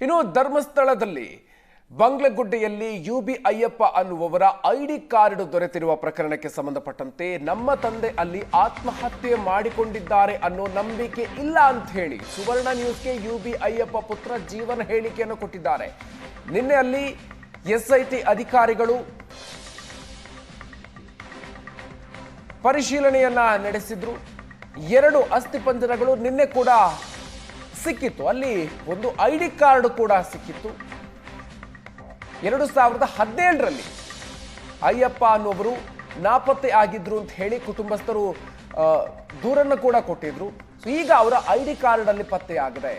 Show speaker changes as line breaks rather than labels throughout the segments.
ಇನ್ನು ಧರ್ಮಸ್ಥಳದಲ್ಲಿ ಬಂಗ್ಲಗುಡ್ಡೆಯಲ್ಲಿ ಯು ಬಿ ಅಯ್ಯಪ್ಪ ಅನ್ನುವವರ ಐಡಿ ಕಾರ್ಡ್ ದೊರೆತಿರುವ ಪ್ರಕರಣಕ್ಕೆ ಸಂಬಂಧಪಟ್ಟಂತೆ ನಮ್ಮ ತಂದೆ ಅಲ್ಲಿ ಆತ್ಮಹತ್ಯೆ ಮಾಡಿಕೊಂಡಿದ್ದಾರೆ ಅನ್ನೋ ನಂಬಿಕೆ ಇಲ್ಲ ಅಂತ ಹೇಳಿ ಸುವರ್ಣ ನ್ಯೂಸ್ಗೆ ಯು ಬಿ ಅಯ್ಯಪ್ಪ ಪುತ್ರ ಜೀವನ ಹೇಳಿಕೆಯನ್ನು ಕೊಟ್ಟಿದ್ದಾರೆ. ನಿನ್ನೆ ಅಲ್ಲಿ ಎಸ್ಐಟಿ ಅಧಿಕಾರಿಗಳು ಪರಿಶೀಲನೆಯನ್ನ ನಡೆಸಿದ್ರು. ಎರಡು ಅಸ್ಥಿಪಂಜರಗಳು ನಿನ್ನೆ ಕೂಡ ಸಿಕ್ಕಿತ್ತು. ಅಲ್ಲಿ ಒಂದು ಐ ಡಿ ಕಾರ್ಡ್ ಕೂಡ ಸಿಕ್ಕಿತ್ತು. ಎರಡು ಸಾವಿರದ ಹದಿನೇಳರಲ್ಲಿ ಅಯ್ಯಪ್ಪ ಅನ್ನೋವರು ನಾಪತ್ತೆ ಆಗಿದ್ರು ಅಂತ ಹೇಳಿ ಕುಟುಂಬಸ್ಥರು ದೂರನ್ನು ಕೂಡ ಕೊಟ್ಟಿದ್ರು. ಸೊ ಈಗ ಅವರ ಐ ಡಿ ಕಾರ್ಡ್ ಅಲ್ಲಿ ಪತ್ತೆಯಾಗಿದೆ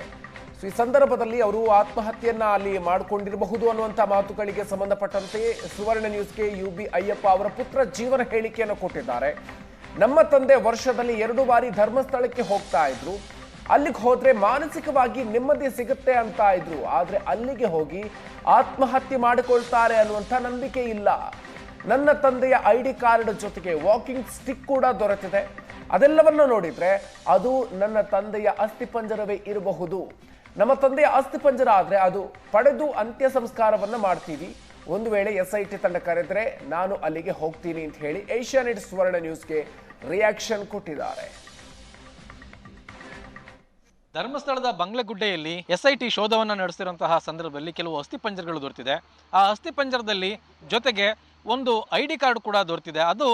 ಸೊ ಈ ಸಂದರ್ಭದಲ್ಲಿ ಅವರು ಆತ್ಮಹತ್ಯೆಯನ್ನ ಅಲ್ಲಿ ಮಾಡಿಕೊಂಡಿರಬಹುದು ಅನ್ನುವಂಥ ಮಾತುಗಳಿಗೆ ಸಂಬಂಧಪಟ್ಟಂತೆ ಸುವರ್ಣ ನ್ಯೂಸ್ಗೆ ಯು ಬಿ ಅಯ್ಯಪ್ಪ ಅವರ ಪುತ್ರ ಜೀವನ ಹೇಳಿಕೆಯನ್ನು ಕೊಟ್ಟಿದ್ದಾರೆ. ನಮ್ಮ ತಂದೆ ವರ್ಷದಲ್ಲಿ ಎರಡು ಬಾರಿ ಧರ್ಮಸ್ಥಳಕ್ಕೆ ಹೋಗ್ತಾ ಇದ್ರು. ಅಲ್ಲಿಗೆ ಹೋದ್ರೆ ಮಾನಸಿಕವಾಗಿ ನೆಮ್ಮದಿ ಸಿಗುತ್ತೆ ಅಂತ ಇದ್ರು. ಆದ್ರೆ ಅಲ್ಲಿಗೆ ಹೋಗಿ ಆತ್ಮಹತ್ಯೆ ಮಾಡಿಕೊಳ್ತಾರೆ ಅನ್ನುವಂಥ ನಂಬಿಕೆ ಇಲ್ಲ. ನನ್ನ ತಂದೆಯ ಐ ಡಿ ಕಾರ್ಡ್ ಜೊತೆಗೆ ವಾಕಿಂಗ್ ಸ್ಟಿಕ್ ಕೂಡ ದೊರೆತಿದೆ. ಅದೆಲ್ಲವನ್ನ ನೋಡಿದ್ರೆ ಅದು ನನ್ನ ತಂದೆಯ ಅಸ್ಥಿಪಂಜರವೇ ಇರಬಹುದು. ನಮ್ಮ ತಂದೆಯ ಅಸ್ಥಿಪಂಜರ ಆದರೆ ಅದು ಪಡೆದು ಅಂತ್ಯ ಸಂಸ್ಕಾರವನ್ನ ಮಾಡ್ತೀವಿ. ಒಂದು ವೇಳೆ ಎಸ್ ಐ ಟಿ ತಂಡ ಕರೆದ್ರೆ ನಾನು ಅಲ್ಲಿಗೆ ಹೋಗ್ತೀನಿ ಅಂತ ಹೇಳಿ ಏಷ್ಯಾನೆಟ್ ಸುವರ್ಣ ನ್ಯೂಸ್ಗೆ ರಿಯಾಕ್ಷನ್ ಕೊಟ್ಟಿದ್ದಾರೆ.
ಧರ್ಮಸ್ಥಳದ ಬಂಗ್ಲೆಗುಡ್ಡೆಯಲ್ಲಿ ಎಸ್ ಐ ಟಿ ಶೋಧವನ್ನು ನಡೆಸಿರುವಂತಹ ಸಂದರ್ಭದಲ್ಲಿ ಕೆಲವು ಅಸ್ಥಿಪಂಜರಗಳು ದೊರೆತಿದೆ. ಆ ಅಸ್ಥಿಪಂಜರದಲ್ಲಿ ಜೊತೆಗೆ ಒಂದು ಐ ಡಿ ಕಾರ್ಡ್ ಕೂಡ ದೊರೆತಿದೆ. ಅದು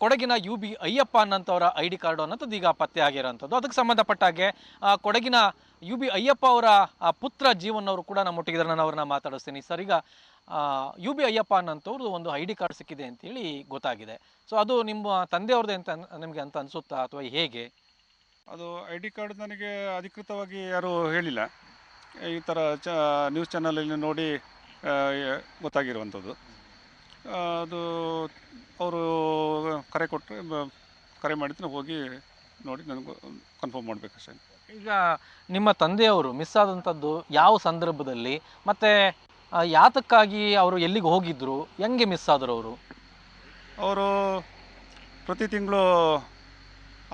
ಕೊಡಗಿನ ಯು ಬಿ ಅಯ್ಯಪ್ಪ ಅನ್ನಂಥವರ ಐ ಡಿ ಕಾರ್ಡು ಅನ್ನೋದು ಈಗ ಪತ್ತೆ ಆಗಿರೋಂಥದ್ದು ಅದಕ್ಕೆ ಸಂಬಂಧಪಟ್ಟ ಹಾಗೆ ಕೊಡಗಿನ ಯು ಬಿ ಅಯ್ಯಪ್ಪ ಅವರ ಪುತ್ರ ಜೀವನ್ ಅವರು ಕೂಡ ನಮ್ಮೊಟ್ಟಿಗೆ ನಾನು ಅವ್ರನ್ನ ಮಾತಾಡಿಸ್ತೀನಿ. ಸರ್, ಈಗ ಯು ಬಿ ಅಯ್ಯಪ್ಪ ಅನ್ನೋಂಥವ್ರು ಒಂದು ಐ ಡಿ ಕಾರ್ಡ್ ಸಿಕ್ಕಿದೆ ಅಂತೇಳಿ ಗೊತ್ತಾಗಿದೆ. ಸೊ, ಅದು ನಿಮ್ಮ ತಂದೆಯವ್ರದ್ದು ಅಂತ ನಿಮಗೆ ಅಂತ ಅನಿಸುತ್ತಾ ಅಥವಾ ಹೇಗೆ?
ಅದು ಐ ಡಿ ಕಾರ್ಡ್ ನನಗೆ ಅಧಿಕೃತವಾಗಿ ಯಾರೂ ಹೇಳಿಲ್ಲ. ಈ ಥರ ಚ ನ್ಯೂಸ್ ಚಾನಲಲ್ಲಿ ನೋಡಿ ಗೊತ್ತಾಗಿರುವಂಥದ್ದು. ಅದು ಅವರು ಕರೆ ಕೊಟ್ಟರೆ ಕರೆ ಮಾಡಿದ್ರೆ ಹೋಗಿ ನೋಡಿ ನನಗೆ ಕನ್ಫರ್ಮ್ ಮಾಡಬೇಕಷ್ಟೇ
ಈಗ ನಿಮ್ಮ ತಂದೆಯವರು ಮಿಸ್ ಆದಂಥದ್ದು ಯಾವ ಸಂದರ್ಭದಲ್ಲಿ? ಮತ್ತು ಯಾತಕ್ಕಾಗಿ ಅವರು ಎಲ್ಲಿಗೆ ಹೋಗಿದ್ದರು ಹೆಂಗೆ ಮಿಸ್ ಆದರು ಅವರು
ಅವರು ಪ್ರತಿ ತಿಂಗಳು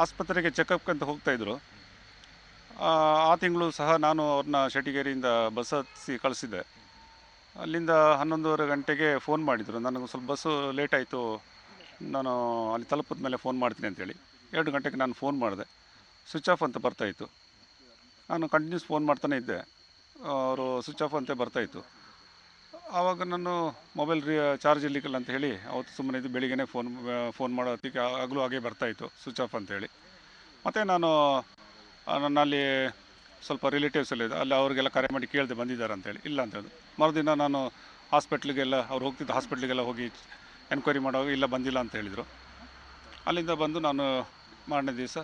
ಆಸ್ಪತ್ರೆಗೆ ಚೆಕಪ್ ಅಂತ ಹೋಗ್ತಾಯಿದ್ರು ಆ ತಿಂಗಳು ಸಹ ನಾನು ಅವ್ರನ್ನ ಶೆಟ್ಟಿಗೇರಿಯಿಂದ ಬಸ್ ಹತ್ತಿಸಿ ಕಳಿಸಿದ್ದೆ. ಅಲ್ಲಿಂದ ಹನ್ನೊಂದುವರೆ ಗಂಟೆಗೆ ಫೋನ್ ಮಾಡಿದರು. ನನಗೆ ಸ್ವಲ್ಪ ಬಸ್ಸು ಲೇಟ್ ಆಯಿತು. ನಾನು ಅಲ್ಲಿ ತಲುಪಿದ ಮೇಲೆ ಫೋನ್ ಮಾಡ್ತೀನಿ ಅಂತೇಳಿ. ಎರಡು ಗಂಟೆಗೆ ನಾನು ಫೋನ್ ಮಾಡಿದೆ. ಸ್ವಿಚ್ ಆಫ್ ಅಂತ ಬರ್ತಾಯಿತ್ತು ನಾನು ಕಂಟಿನ್ಯೂಸ್ ಫೋನ್ ಮಾಡ್ತಾನೆ ಇದ್ದೆ. ಅವರು ಸ್ವಿಚ್ ಆಫ್ ಅಂತ ಬರ್ತಾಯಿತ್ತು ಆವಾಗ ನಾನು ಮೊಬೈಲ್ ರೀ, ಚಾರ್ಜ್ ಇರ್ಲಿಕ್ಕಿಲ್ಲ ಅಂತ ಹೇಳಿ, ಅವತ್ತು ಸುಮ್ಮನೆ ಇದು ಬೆಳಿಗ್ಗೆ ಫೋನ್ ಫೋನ್ ಮಾಡೋ ಹೊತ್ತಿಗೆ ಆಗಲೂ ಹಾಗೆ ಬರ್ತಾಯಿತ್ತು ಸ್ವಿಚ್ ಆಫ್ ಅಂತೇಳಿ ಮತ್ತು ನಾನು ನನ್ನಲ್ಲಿ ಸ್ವಲ್ಪ ರಿಲೇಟಿವ್ಸ್ ಎಲ್ಲ ಅಲ್ಲಿ ಅವರಿಗೆಲ್ಲ ಕರೆ ಮಾಡಿ ಕೇಳಿದೆ ಬಂದಿದ್ದಾರೆ ಅಂತೇಳಿ ಇಲ್ಲ ಅಂತ ಹೇಳಿದ್ರು ಮರುದಿನ ನಾನು ಹಾಸ್ಪಿಟ್ಲಿಗೆಲ್ಲ ಅವ್ರು ಹೋಗ್ತಿದ್ದ ಹಾಸ್ಪಿಟ್ಲಿಗೆಲ್ಲ ಹೋಗಿ ಎನ್ಕ್ವೈರಿ ಮಾಡುವಾಗ, ಇಲ್ಲ ಬಂದಿಲ್ಲ ಅಂತ ಹೇಳಿದರು. ಅಲ್ಲಿಂದ ಬಂದು ನಾನು ಮಾರನೇ ದಿವಸ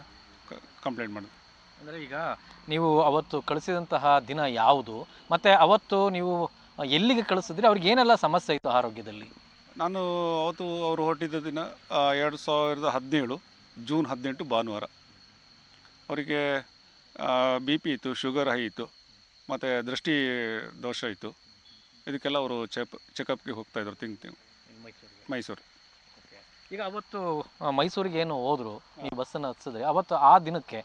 ಕಂಪ್ಲೇಂಟ್ ಮಾಡಿದೆ.
ಅಂದರೆ ಈಗ ನೀವು ಅವತ್ತು ಕಳಿಸಿದಂತಹ ದಿನ ಯಾವುದು? ಮತ್ತು ಅವತ್ತು ನೀವು ಎಲ್ಲಿಗೆ ಕಳಿಸಿದ್ರೆ? ಅವ್ರಿಗೆ ಏನೆಲ್ಲ ಸಮಸ್ಯೆ ಇತ್ತು ಆರೋಗ್ಯದಲ್ಲಿ?
ನಾನು ಅವತ್ತು ಅವರು ಹೊರಟಿದ್ದ ದಿನ ಎರಡು ಸಾವಿರದ ಹದಿನೇಳು ಜೂನ್ ಹದಿನೆಂಟು ಭಾನುವಾರ. ಅವರಿಗೆ ಬಿ ಪಿ ಇತ್ತು ಶುಗರ್ ಹೈ ಇತ್ತು ಮತ್ತು ದೃಷ್ಟಿ ದೋಷ ಇತ್ತು. ಇದಕ್ಕೆಲ್ಲ ಅವರು ಚೆಕ್ ಚೆಕಪ್ಗೆ ಹೋಗ್ತಾಯಿದ್ರು ತಿಂಗ್ ತಿಂಗ್. ಮೈಸೂರು.
ಈಗ ಅವತ್ತು ಮೈಸೂರಿಗೆ ಏನು ಹೋದ್ರು? ಈ ಬಸ್ಸನ್ನು ಹತ್ಸಿದ್ರೆ ಅವತ್ತು ಆ ದಿನಕ್ಕೆ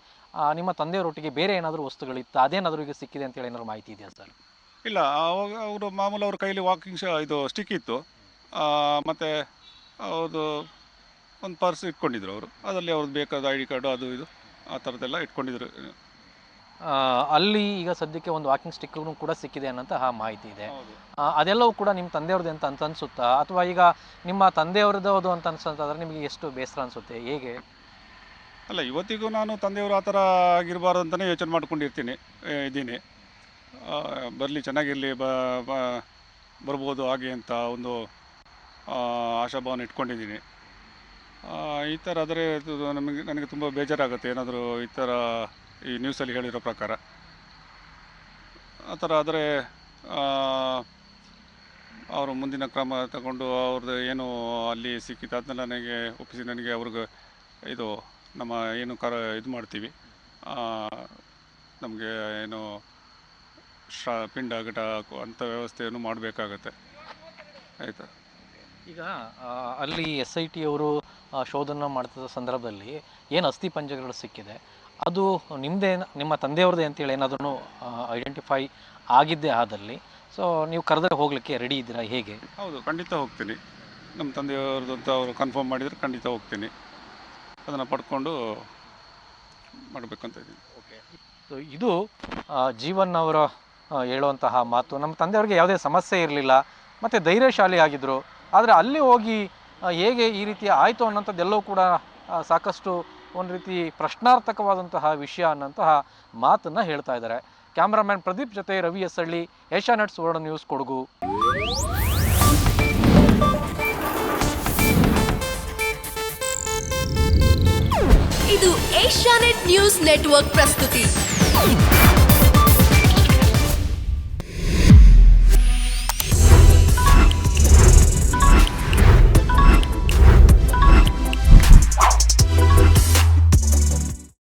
ನಿಮ್ಮ ತಂದೆಯವರೊಟ್ಟಿಗೆ ಬೇರೆ ಏನಾದರೂ ವಸ್ತುಗಳಿತ್ತು? ಅದೇನಾದರೂ ಈಗ ಸಿಕ್ಕಿದೆ ಅಂತೇಳಿ ಏನಾದರೂ ಮಾಹಿತಿ ಇದೆಯಾ ಸರ್?
ಇಲ್ಲ ಆವಾಗ ಅವರು ಮಾಮೂಲು ಅವ್ರ ಕೈಲಿ ವಾಕಿಂಗ್ ಶ ಇದು ಸ್ಟಿಕ್ ಇತ್ತು. ಮತ್ತು ಅವ್ರದ್ದು ಒಂದು ಪರ್ಸ್ ಇಟ್ಕೊಂಡಿದ್ರು ಅವರು. ಅದರಲ್ಲಿ ಅವ್ರದ್ದು ಬೇಕಾದ ಐ ಡಿ ಕಾರ್ಡು ಅದು ಇದು ಆ ಥರದ್ದೆಲ್ಲ ಇಟ್ಕೊಂಡಿದ್ರು.
ಆ, ಅಲ್ಲಿ ಈಗ ಸದ್ಯಕ್ಕೆ ಒಂದು ವಾಕಿಂಗ್ ಸ್ಟಿಕ್ ಕೂಡ ಸಿಕ್ಕಿದೆ ಅನ್ನೋಂತಹ ಮಾಹಿತಿ ಇದೆ. ಆ, ಅದೆಲ್ಲವೂ ಕೂಡ ನಿಮ್ಮ ತಂದೆಯವ್ರದ್ದು ಅಂತ ಅಂತ ಅನ್ಸುತ್ತಾ? ಅಥವಾ ಈಗ ನಿಮ್ಮ ತಂದೆಯವ್ರದ್ದು ಅಂತ ಅನ್ಸಂತಾದ್ರೆ ನಿಮಗೆ ಎಷ್ಟು ಬೇಸರ ಅನ್ಸುತ್ತೆ? ಹೇಗೆ?
ಅಲ್ಲ ಇವತ್ತಿಗೂ ನಾನು ತಂದೆಯವರು ಆ ಥರ ಆಗಿರಬಾರ್ದು ಅಂತಲೇ ಯೋಚನೆ ಮಾಡ್ಕೊಂಡಿರ್ತೀನಿ ಇದೀನಿ ಇದ್ದೀನಿ. ಬರಲಿ, ಚೆನ್ನಾಗಿರಲಿ, ಬ ಬರ್ಬೋದು ಹಾಗೆ ಅಂತ ಒಂದು ಆಶಾಭಾವನೆ ಇಟ್ಕೊಂಡಿದ್ದೀನಿ. ಈ ಥರ ಆದರೆ ನಮಗೆ, ನನಗೆ ತುಂಬ ಬೇಜಾರಾಗುತ್ತೆ. ಏನಾದರೂ ಈ ಥರ ಈ ನ್ಯೂಸಲ್ಲಿ ಹೇಳಿರೋ ಪ್ರಕಾರ. ಆ ಥರ ಆದರೆ ಅವರು ಮುಂದಿನ ಕ್ರಮ ತಗೊಂಡು ಅವ್ರದ್ದು ಏನು ಅಲ್ಲಿ ಸಿಕ್ಕಿತ್ತು ಅದನ್ನೆಲ್ಲ ನನಗೆ ಒಪ್ಪಿಸಿ, ನನಗೆ ಅವ್ರಿಗೆ ಇದು ನಮ್ಮ ಏನು ಕರ, ಇದು ಮಾಡ್ತೀವಿ. ನಮಗೆ ಏನು ಶ್ರಾ ಪಿಂಡ ಘಟ ಅಂಥ ವ್ಯವಸ್ಥೆಯನ್ನು ಮಾಡಬೇಕಾಗತ್ತೆ. ಆಯಿತಾ?
ಈಗ ಅಲ್ಲಿ ಎಸ್ ಐ ಟಿ ಅವರು ಶೋಧನ ಮಾಡ್ತಿದ್ದ ಸಂದರ್ಭದಲ್ಲಿ ಏನು ಅಸ್ಥಿ ಪಂಜಗಳು ಸಿಕ್ಕಿದೆ? ಅದು ನಿಮ್ಮದೇ ನಿಮ್ಮ ತಂದೆಯವ್ರದ್ದೇ ಅಂತೇಳಿ ಏನಾದರೂ ಐಡೆಂಟಿಫೈ ಆಗಿದ್ದೇ ಆದಲ್ಲಿ ಸೊ ನೀವು ಕರೆದ್ರೆ ಹೋಗಲಿಕ್ಕೆ ರೆಡಿ ಇದ್ದೀರಾ ಹೇಗೆ?
ಹೌದು ಖಂಡಿತ ಹೋಗ್ತೀನಿ. ನಮ್ಮ ತಂದೆಯವ್ರದ್ದು ಅಂತ ಅವರು ಕನ್ಫರ್ಮ್ ಮಾಡಿದರೆ ಖಂಡಿತ ಹೋಗ್ತೀನಿ. ಅದನ್ನು ಪಡ್ಕೊಂಡು ಮಾಡಬೇಕಂತ ಇದ್ದೀನಿ.
ಓಕೆ ಸೊ ಇದು ಜೀವನ್ ಅವರ ಹೇಳುವಂತಹ ಮಾತು. ನಮ್ಮ ತಂದೆಯವ್ರಿಗೆ ಯಾವುದೇ ಸಮಸ್ಯೆ ಇರಲಿಲ್ಲ. ಮತ್ತು ಧೈರ್ಯಶಾಲಿ ಆಗಿದ್ದರು ಆದರೆ ಅಲ್ಲಿ ಹೋಗಿ ಹೇಗೆ ಈ ರೀತಿ ಆಯಿತು ಅನ್ನೋಂಥದ್ದೆಲ್ಲವೂ ಕೂಡ ಸಾಕಷ್ಟು ಒಂದು ರೀತಿ ಪ್ರಶ್ನಾರ್ಥಕವಾದಂತಹ ವಿಷಯ ಅನ್ನೋಂತಹ ಮಾತನ್ನು ಹೇಳ್ತಾ ಇದ್ದಾರೆ. ಕ್ಯಾಮ್ರಾಮ್ಯಾನ್ ಪ್ರದೀಪ್ ಜೊತೆ Ravi S Halli Asianet Suvarna news Kodagu.
ಇದು ಏಷ್ಯಾನೆಟ್ ನ್ಯೂಸ್ ನೆಟ್ವರ್ಕ್ ಪ್ರಸ್ತುತಿ.